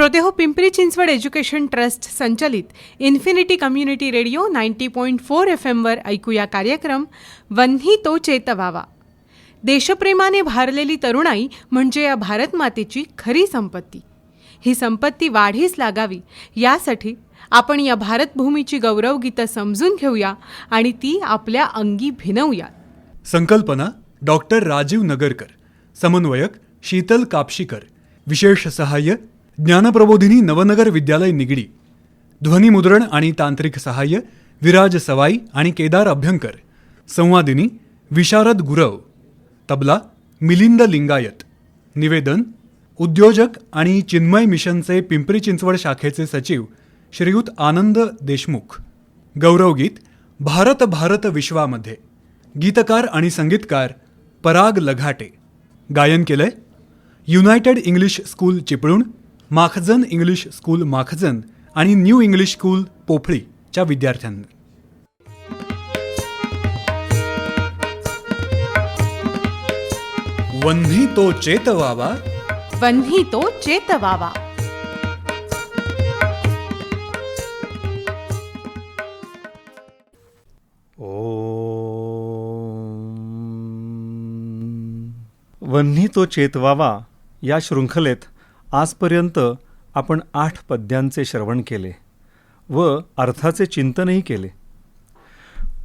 श्रोते हो Pimpri Chinchwad education trust संचलित infinity community radio ninety point four F एमवर ऐकूया कार्यक्रम वन्ही तो चेतवावा देशप्रेमाने भारलेली तरुणाई म्हणजे या भारतमातेची खरी संपत्ती. ही संपत्ती वाढीस लागावी यासाठी आपण या भारतभूमीची गौरवगीतं समजून घेऊया आणि ती आपल्या अंगी भिनवूया संकल्पना डॉक्टर राजीव नगरकर. समन्वयक शीतल कापशीकर. विशेष सहाय्य ज्ञानप्रबोधिनी नवनगर विद्यालय निगडी ध्वनिमुद्रण आणि तांत्रिक सहाय्य विराज सवाई आणि केदार अभ्यंकर संवादिनी विशारद गुरव तबला मिलिंद लिंगायत निवेदन उद्योजक आणि चिन्मय मिशनचे पिंपरी चिंचवड शाखेचे सचिव श्रीयुत आनंद देशमुख गौरवगीत भारत भारत विश्वामध्ये गीतकार आणि संगीतकार पराग लघाटे गायन केलंय United English School Chiplun Makhjan English School Makhjan आणि न्यू इंग्लिश स्कूल पोफळीच्या विद्यार्थ्यांनी वन्ही तो चेतवावा वन्ही तो चेतवावा वन्ही तो चेतवावा या शृंखलेत आजपर्यंत आपण आठ पद्यांचे श्रवण केले व अर्थाचे चिंतनही केले.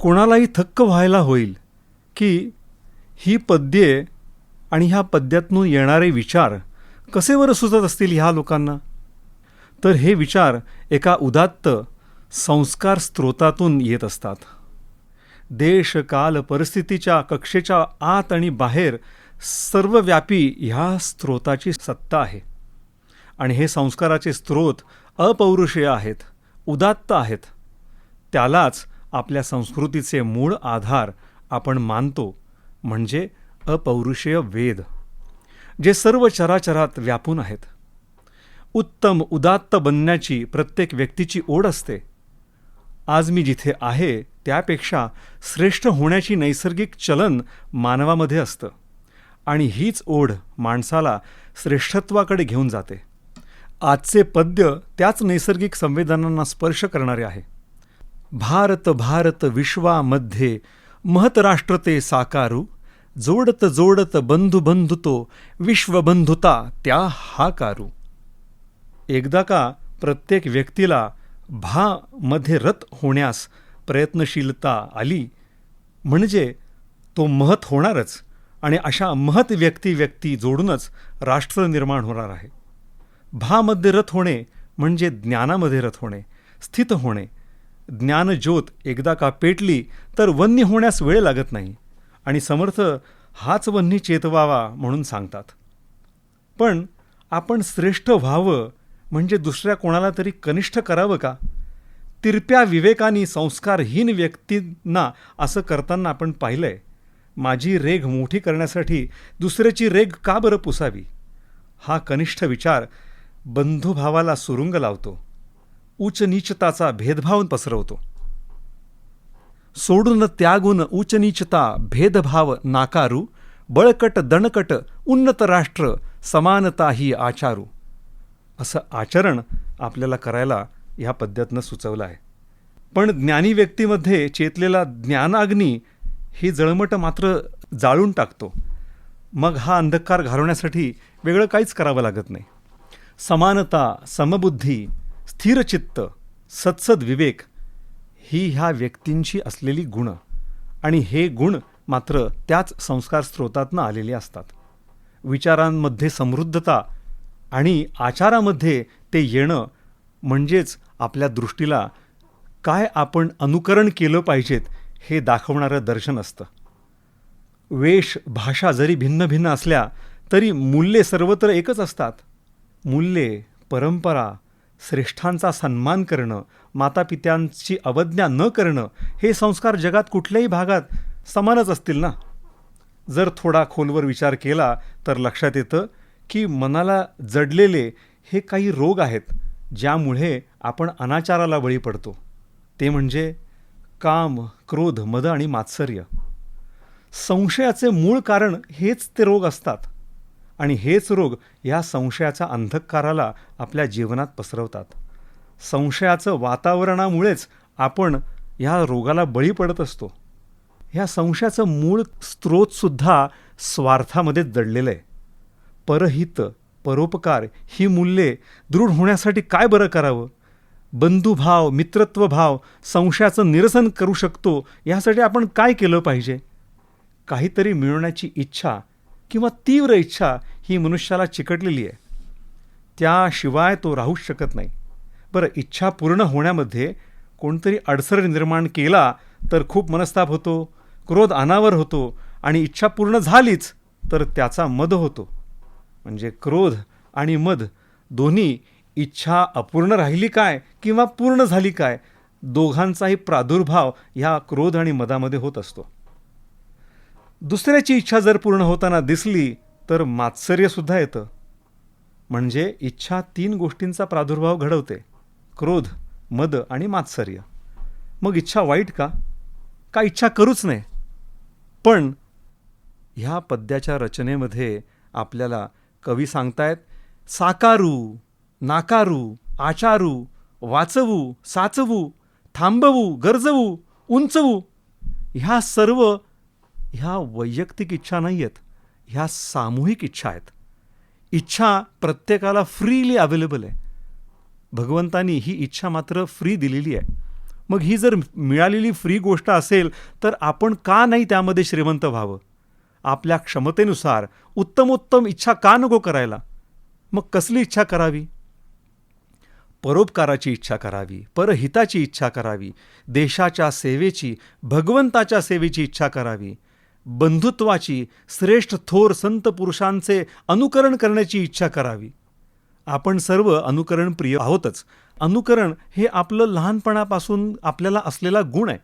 कोणालाही थक्क व्हायला होईल की ही पद्ये आणि ह्या पद्यातून येणारे विचार कसे वर सुचत असतील ह्या लोकांना? तर हे विचार एका उदात्त संस्कार स्रोतातून येत असतात. देश काल परिस्थितीच्या कक्षेच्या आत आणि बाहेर सर्वव्यापी ह्या स्रोताची सत्ता आहे. आणि हे संस्काराचे स्रोत अपौरुषीय आहेत उदात्त आहेत. त्यालाच आपल्या संस्कृतीचे मूळ आधार आपण मानतो म्हणजे अपौरुषीय वेद जे सर्व चराचरात व्यापून आहेत. उत्तम उदात्त बनण्याची प्रत्येक व्यक्तीची ओढ असते. आज मी जिथे आहे त्यापेक्षा श्रेष्ठ होण्याची नैसर्गिक चलन मानवामध्ये असतं आणि हीच ओढ माणसाला श्रेष्ठत्वाकडे घेऊन जाते. आजचे पद्य त्याच नैसर्गिक संवेदनांना स्पर्श करणारे आहे. भारत भारत विश्वामध्ये महतराष्ट्र ते साकारू जोडत जोडत बंधु बंधुतो विश्वबंधुता त्या हाकारू. एकदा का प्रत्येक व्यक्तीला भा मध्ये रत होण्यास प्रयत्नशीलता आली म्हणजे तो महत होणारच आणि अशा महत व्यक्ती व्यक्ती जोडूनच राष्ट्र निर्माण होणार आहे. भामध्ये रथ होणे म्हणजे ज्ञानामध्ये रथ होणे स्थित होणे. ज्ञानज्योत एकदा का पेटली तर वन्य होण्यास वेळ लागत नाही. आणि समर्थ हाच वन्नी चेतवावा म्हणून सांगतात. पण आपण श्रेष्ठ व्हावं म्हणजे दुसऱ्या कोणाला तरी कनिष्ठ करावं का? तिरप्या विवेकानी संस्कारहीन व्यक्तींना असं करताना आपण पाहिलंय. माझी रेघ मोठी करण्यासाठी दुसऱ्याची रेघ का बरं पुसावी? हा कनिष्ठ विचार बंधुभावाला सुरुंग लावतो. उच्चनीचताचा भेदभाव पसरवतो. सोडून त्यागून उच्चनीचता भेदभाव नाकारू बळकट दणकट उन्नत राष्ट्र समानता ही आचारू. असं आचरण आपल्याला करायला ह्या पद्धतीनं सुचवलं आहे. पण ज्ञानी व्यक्तीमध्ये चेतलेला ज्ञानाग्नी ही जळमट मात्र जाळून टाकतो. मग हा अंधकार घालवण्यासाठी वेगळं काहीच करावं लागत नाही. समानता समबुद्धी स्थिरचित्त सत्सद विवेक ही ह्या व्यक्तींची असलेली गुण. आणि हे गुण मात्र त्याच संस्कार स्रोतातनं आलेले असतात. विचारांमध्ये समृद्धता आणि आचारामध्ये ते येणं म्हणजेच आपल्या दृष्टीला काय आपण अनुकरण केलं पाहिजेत हे दाखवणारं दर्शन असतं. वेश भाषा जरी भिन्न भिन्न असल्या तरी मूल्ये सर्वत्र एकच असतात. मूल्ये परंपरा श्रेष्ठांचा सन्मान करणं मातापित्यांची अवज्ञा न करणं हे संस्कार जगात कुठल्याही भागात समानच असतील ना? जर थोडा खोलवर विचार केला तर लक्षात येतं की मनाला जडलेले हे काही रोग आहेत ज्यामुळे आपण अनाचाराला बळी पडतो. ते म्हणजे काम क्रोध मद आणि मात्सर्य. संशयाचे मूळ कारण हेच ते रोग असतात. आणि हेच रोग या संशयाच्या अंधकाराला आपल्या जीवनात पसरवतात. संशयाचं वातावरणामुळेच आपण ह्या रोगाला बळी पडत असतो. ह्या संशयाचं मूळ स्रोतसुद्धा स्वार्थामध्ये दडलेलं आहे. परहित परोपकार ही मूल्ये दृढ होण्यासाठी काय बरं करावं? बंधुभाव मित्रत्वभाव संशयाचं निरसन करू शकतो यासाठी आपण काय केलं पाहिजे? काहीतरी मिळवण्याची इच्छा किंवा तीव्र इच्छा ही मनुष्याला चिकटलेली आहे. त्याशिवाय तो राहूच शकत नाही. बरं इच्छा पूर्ण होण्यामध्ये कोणतरी अडसर निर्माण केला तर खूप मनस्ताप होतो क्रोध अनावर होतो आणि इच्छा पूर्ण झालीच तर त्याचा मद होतो. म्हणजे क्रोध आणि मद दोन्ही इच्छा अपूर्ण राहिली काय किंवा पूर्ण झाली काय दोघांचाही प्रादुर्भाव ह्या क्रोध आणि मदामध्ये होत असतो. दुसऱ्याची इच्छा जर पूर्ण होताना दिसली तर मात्सर्यसुद्धा येतं. म्हणजे इच्छा तीन गोष्टींचा प्रादुर्भाव घडवते. क्रोध मद आणि मात्सर्य. मग इच्छा वाईट का? का इच्छा करूच नाही पण ह्या पद्याच्या रचनेमध्ये आपल्याला कवी सांगतायत साकारू नाकारू आचारू वाचवू साचवू थांबवू गरजवू उंचवू ह्या सर्व ह्या वैयक्तिक इच्छा नाही आहेत ह्या सामूहिक इच्छा आहेत. इच्छा प्रत्येकाला फ्रीली अवेलेबल आहे. भगवंतानी ही इच्छा मात्र फ्री दिलेली आहे. मग ही जर मिळालेली फ्री गोष्ट असेल तर आपण का नाही त्यामध्ये श्रीमंत व्हावं? आपल्या क्षमतेनुसार उत्तमोत्तम इच्छा का नको करायला? मग कसली इच्छा करावी? परोपकाराची इच्छा करावी परहिताची इच्छा करावी देशाच्या सेवेची भगवंताच्या सेवेची इच्छा करावी. बंधुत्वाची श्रेष्ठ थोर संत पुरुषांचे अनुकरण करण्याची इच्छा करावी. आपण सर्व अनुकरण प्रिय आहोतच. अनुकरण हे आपलं लहानपणापासून आपल्याला असलेला गुण आहे.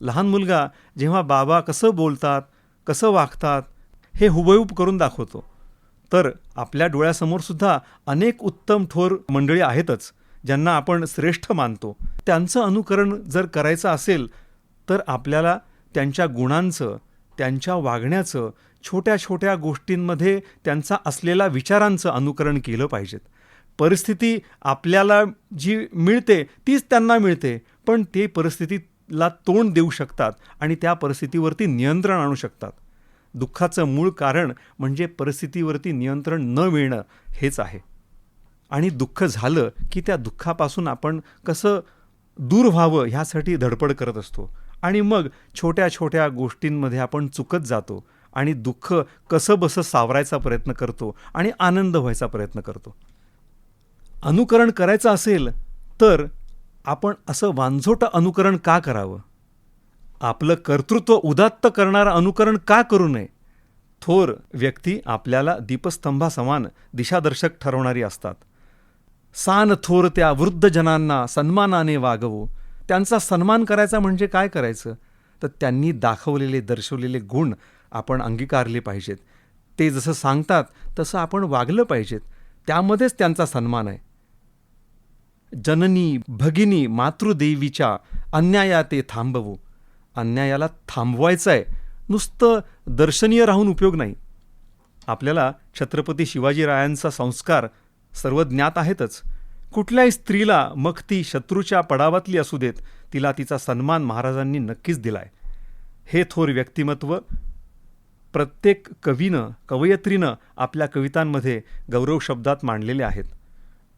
लहान मुलगा जेव्हा बाबा कसं बोलतात कसं वागतात हे हुबेहूब करून दाखवतो. तर आपल्या डोळ्यासमोर सुद्धा अनेक उत्तम थोर मंडळी आहेतच ज्यांना आपण श्रेष्ठ मानतो. त्यांचं अनुकरण जर करायचं असेल तर आपल्याला त्यांच्या गुणांचं त्यांच्या वागण्याचं छोट्या छोट्या गोष्टींमध्ये त्यांचा असलेल्या विचारांचं अनुकरण केलं पाहिजेत. परिस्थिती आपल्याला जी मिळते तीच त्यांना मिळते पण ते परिस्थितीला तोंड देऊ शकतात आणि त्या परिस्थितीवरती नियंत्रण आणू शकतात. दुःखाचं मूळ कारण म्हणजे परिस्थितीवरती नियंत्रण न मिळणं हेच आहे. आणि दुःख झालं की त्या दुःखापासून आपण कसं दूर व्हावं ह्यासाठी धडपड करत असतो. आणि मग छोट्या छोट्या गोष्टींमध्ये आपण चुकत जातो आणि दुःख कसं बसं सावरायचा प्रयत्न करतो आणि आनंद व्हायचा प्रयत्न करतो. अनुकरण करायचं असेल तर आपण असं वांझोटं अनुकरण का करावं? आपलं कर्तृत्व उदात्त करणारं अनुकरण का करू नये? थोर व्यक्ती आपल्याला दीपस्तंभासमान दिशादर्शक ठरवणारी असतात. सान थोर त्या वृद्ध जनांना सन्मानाने वागवू. त्यांचा सन्मान करायचा म्हणजे काय करायचं? तर त्यांनी दाखवलेले दर्शवलेले गुण आपण अंगीकारले पाहिजेत. ते जसं सांगतात तसं आपण वागलं पाहिजेत. त्यामध्येच त्यांचा सन्मान आहे. जननी भगिनी मातृदेवीच्या अन्याया ते थांबवू. अन्यायाला थांबवायचं आहे. नुसतं दर्शनीय राहून उपयोग नाही. आपल्याला छत्रपती शिवाजीरायांचा संस्कार सर्व ज्ञात आहेतच. कुठल्याही स्त्रीला मग ती शत्रूच्या पडावातली असू देत तिला तिचा सन्मान महाराजांनी नक्कीच दिलाय. हे थोर व्यक्तिमत्व प्रत्येक कवीनं कवयत्रीनं आपल्या कवितांमध्ये गौरव शब्दात मांडलेले आहेत.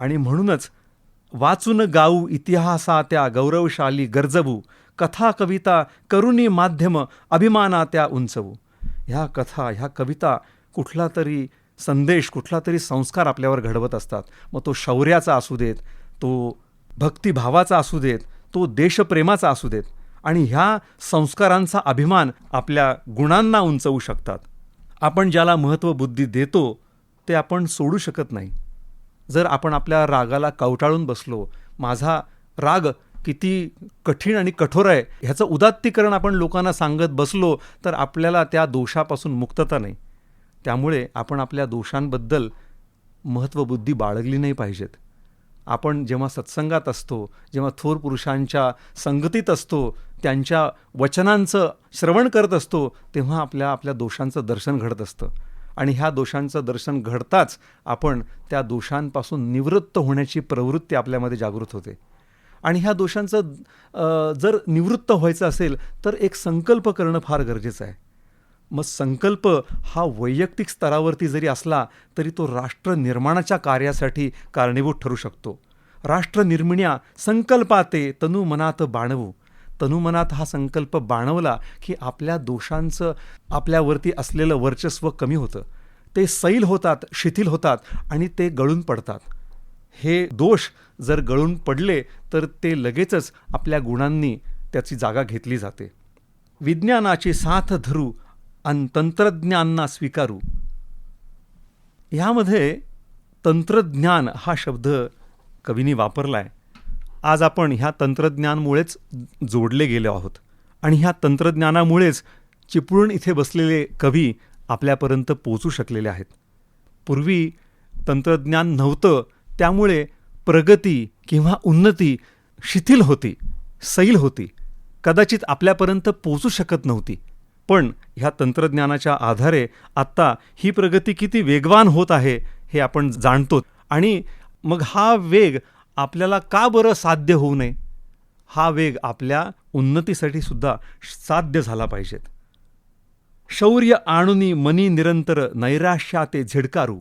आणि म्हणूनच वाचून गाऊ इतिहासा त्या गौरवशाली गरजवू कथा कविता करुणी माध्यम अभिमाना त्या उंचवू. ह्या कथा ह्या कविता कुठला तरी संदेश कुठला तरी संस्कार आपल्यावर घडवत असतात. मग तो शौर्याचा असू देत तो भक्तिभावाचा असू देत तो देशप्रेमाचा असू देत आणि ह्या संस्कारांचा अभिमान आपल्या गुणांना उंचवू शकतात. आपण ज्याला महत्त्व बुद्धी देतो ते आपण सोडू शकत नाही. जर आपण आपल्या रागाला कवटाळून बसलो माझा राग किती कठीण आणि कठोर आहे ह्याचं उदात्तीकरण आपण लोकांना सांगत बसलो तर आपल्याला त्या दोषापासून मुक्तता नाही. त्यामुळे आपण आपल्या दोषांबद्दल महत्त्वबुद्धी बाळगली नाही पाहिजेत. आपण जेव्हा सत्संगात असतो जेव्हा थोर पुरुषांच्या संगतीत असतो त्यांच्या वचनांचं श्रवण करत असतो तेव्हा आपल्या आपल्या दोषांचं दर्शन घडत असतं. आणि ह्या दोषांचं दर्शन घडताच आपण त्या दोषांपासून निवृत्त होण्याची प्रवृत्ती आपल्यामध्ये जागृत होते. आणि ह्या दोषांचं जर निवृत्त व्हायचं असेल तर एक संकल्प करणं फार गरजेचं आहे. मग संकल्प हा वैयक्तिक स्तरावरती जरी असला तरी तो राष्ट्र निर्माणाच्या कार्यासाठी कारणीभूत ठरू शकतो. राष्ट्र निर्मिण्या संकल्पाते तनु मनात बाणवू. तनुमनात हा संकल्प बाणवला की आपल्या दोषांचं आपल्यावरती असलेलं वर्चस्व कमी होतं. ते सैल होतात शिथिल होतात आणि ते गळून पडतात. हे दोष जर गळून पडले तर ते लगेचच आपल्या गुणांनी त्याची जागा घेतली जाते. विज्ञानाची साथ धरू आणि तंत्रज्ञांना स्वीकारू. ह्यामध्ये तंत्रज्ञान हा शब्द कवींनी वापरला आहे आज आपण ह्या तंत्रज्ञानमुळेच जोडले गेलो आहोत. आणि ह्या तंत्रज्ञानामुळेच चिपळूण इथे बसलेले कवी आपल्यापर्यंत पोचू शकलेले आहेत. पूर्वी तंत्रज्ञान नव्हतं त्यामुळे प्रगती किंवा उन्नती शिथिल होती सैल होती. कदाचित आपल्यापर्यंत पोचू शकत नव्हती. पण ह्या तंत्रज्ञानाच्या आधारे आत्ता ही प्रगती किती वेगवान होत आहे हे आपण जाणतो. आणि मग हा वेग आपल्याला का बरं साध्य होऊ नये? हा वेग आपल्या उन्नतीसाठी सुद्धा साध्य झाला पाहिजेत. शौर्य आणुनी मनी निरंतर नैराश्या ते झिडकारू.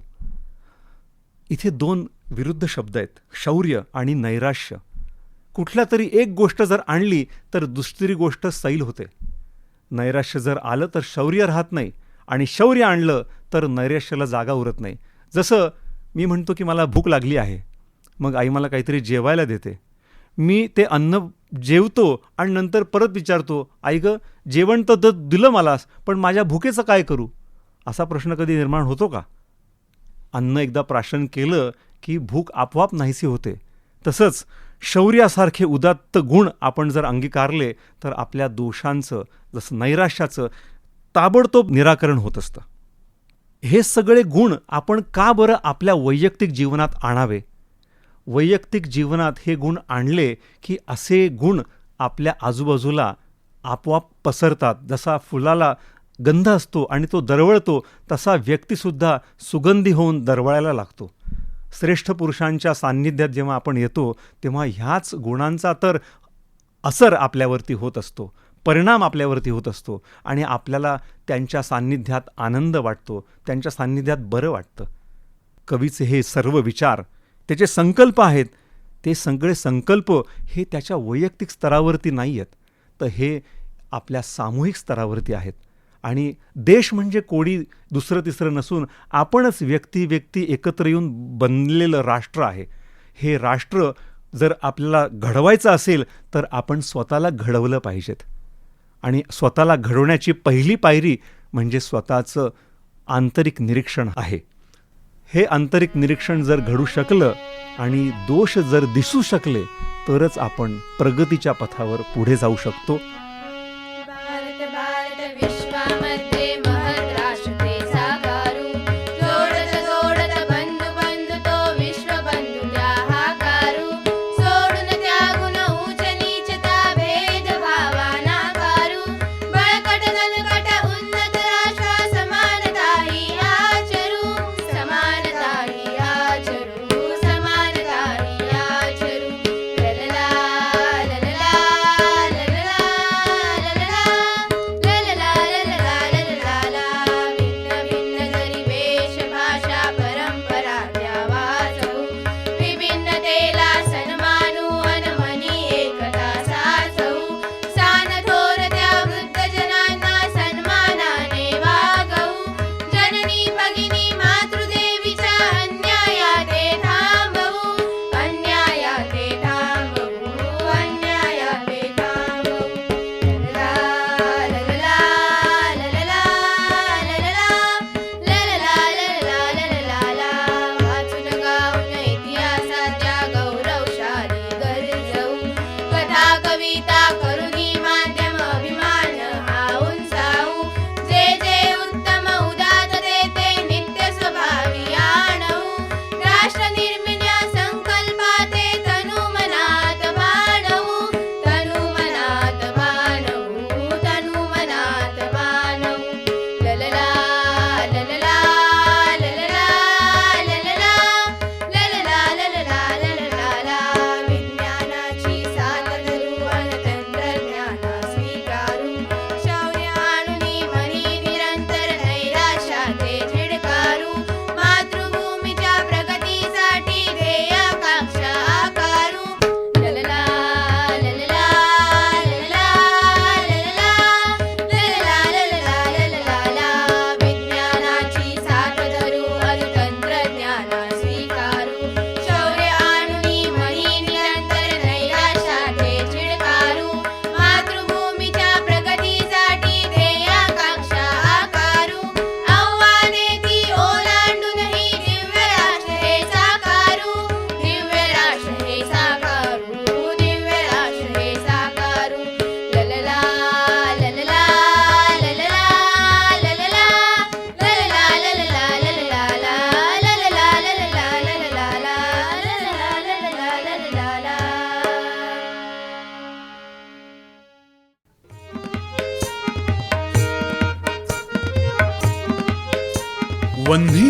इथे दोन विरुद्ध शब्द आहेत शौर्य आणि नैराश्य. कुठल्या तरी एक गोष्ट जर आणली तर दुसरी गोष्ट सैल होते. नैराश्य जर आलं तर शौर्य राहत नाही आणि शौर्य आणलं तर नैराश्याला जागा उरत नाही. जसं मी म्हणतो की मला भूक लागली आहे. मग आई मला काहीतरी जेवायला देते. मी ते अन्न जेवतो आणि नंतर परत विचारतो आई गं जेवण तर द- दिलं मलास पण माझ्या भुकेचं काय करू? असा प्रश्न कधी निर्माण होतो का? अन्न एकदा प्राशन केलं की भूक आपोआप नाहीशी होते. तसंच शौर्यासारखे उदात्त गुण आपण जर अंगीकारले तर आपल्या दोषांचं जसं नैराश्याचं ताबडतोब निराकरण होत असतं. हे सगळे गुण आपण का बरं आपल्या वैयक्तिक जीवनात आणावे? वैयक्तिक जीवनात हे गुण आणले की असे गुण आपल्या आजूबाजूला आपोआप पसरतात. जसा फुलाला गंध असतो आणि तो दरवळतो तसा व्यक्तीसुद्धा सुगंधी होऊन दरवळायला लागतो. श्रेष्ठ पुरुषांच्या सान्निध्यात जेव्हा आपण येतो तेव्हा ह्याच गुणांचा तर असर आपल्यावरती होत असतो परिणाम आपल्यावरती होत असतो आणि आपल्याला त्यांच्या सान्निध्यात आनंद वाटतो त्यांच्या सान्निध्यात बरं वाटतं. कवीचे हे सर्व विचार त्याचे संकल्प आहेत ते सगळे संकल्प हे त्याच्या वैयक्तिक स्तरावरती नाही आहेत तर हे आपल्या सामूहिक स्तरावरती आहेत. आणि देश म्हणजे कोणी दुसरं तिसरं नसून आपणच व्यक्ती व्यक्ती एकत्र येऊन बनलेलं राष्ट्र आहे. हे राष्ट्र जर आपल्याला घडवायचं असेल तर आपण स्वतःला घडवलं पाहिजेत. आणि स्वतःला घडवण्याची पहिली पायरी म्हणजे स्वतःचं आंतरिक निरीक्षण आहे. हे आंतरिक निरीक्षण जर घडू शकलं आणि दोष जर दिसू शकले तरच आपण प्रगतीच्या पथावर पुढे जाऊ शकतो.